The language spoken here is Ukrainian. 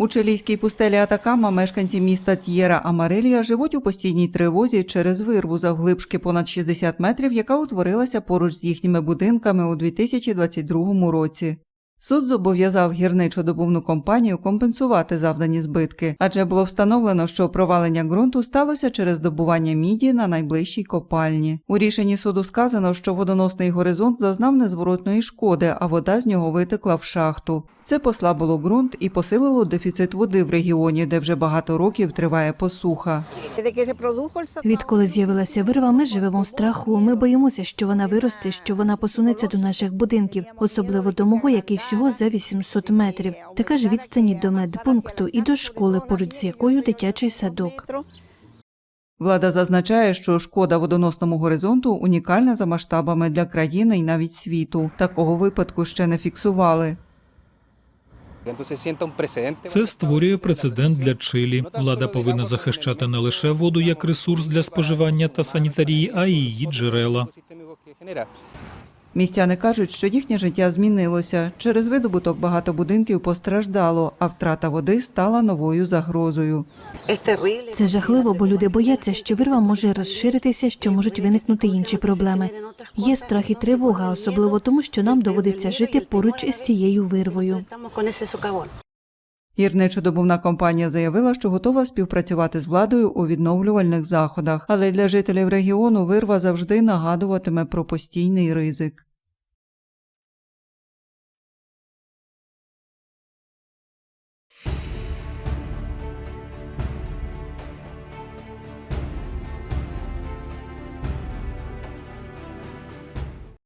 У чилійській пустелі Атакама мешканці міста Т'єра Амарилія живуть у постійній тривозі через вирву завглибшки понад 60 метрів, яка утворилася поруч з їхніми будинками у 2022 році. Суд зобов'язав гірничо-добувну компанію компенсувати завдані збитки, адже було встановлено, що провалення ґрунту сталося через добування міді на найближчій копальні. У рішенні суду сказано, що водоносний горизонт зазнав незворотної шкоди, а вода з нього витекла в шахту. Це послабило ґрунт і посилило дефіцит води в регіоні, де вже багато років триває посуха. Відколи з'явилася вирва, ми живемо в страху. Ми боїмося, що вона виросте, що вона посунеться до наших будинків, особливо до мого, який всього за 800 метрів. Така ж відстані до медпункту і до школи, поруч з якою дитячий садок. Влада зазначає, що шкода водоносному горизонту унікальна за масштабами для країни і навіть світу. Такого випадку ще не фіксували. Це створює прецедент для Чилі. Влада повинна захищати не лише воду як ресурс для споживання та санітарії, а й її джерела. Містяни кажуть, що їхнє життя змінилося. Через видобуток багато будинків постраждало, а втрата води стала новою загрозою. Це жахливо, бо люди бояться, що вирва може розширитися, що можуть виникнути інші проблеми. Є страх і тривога, особливо тому, що нам доводиться жити поруч із цією вирвою. Гірничодобувна компанія заявила, що готова співпрацювати з владою у відновлювальних заходах, але для жителів регіону вирва завжди нагадуватиме про постійний ризик.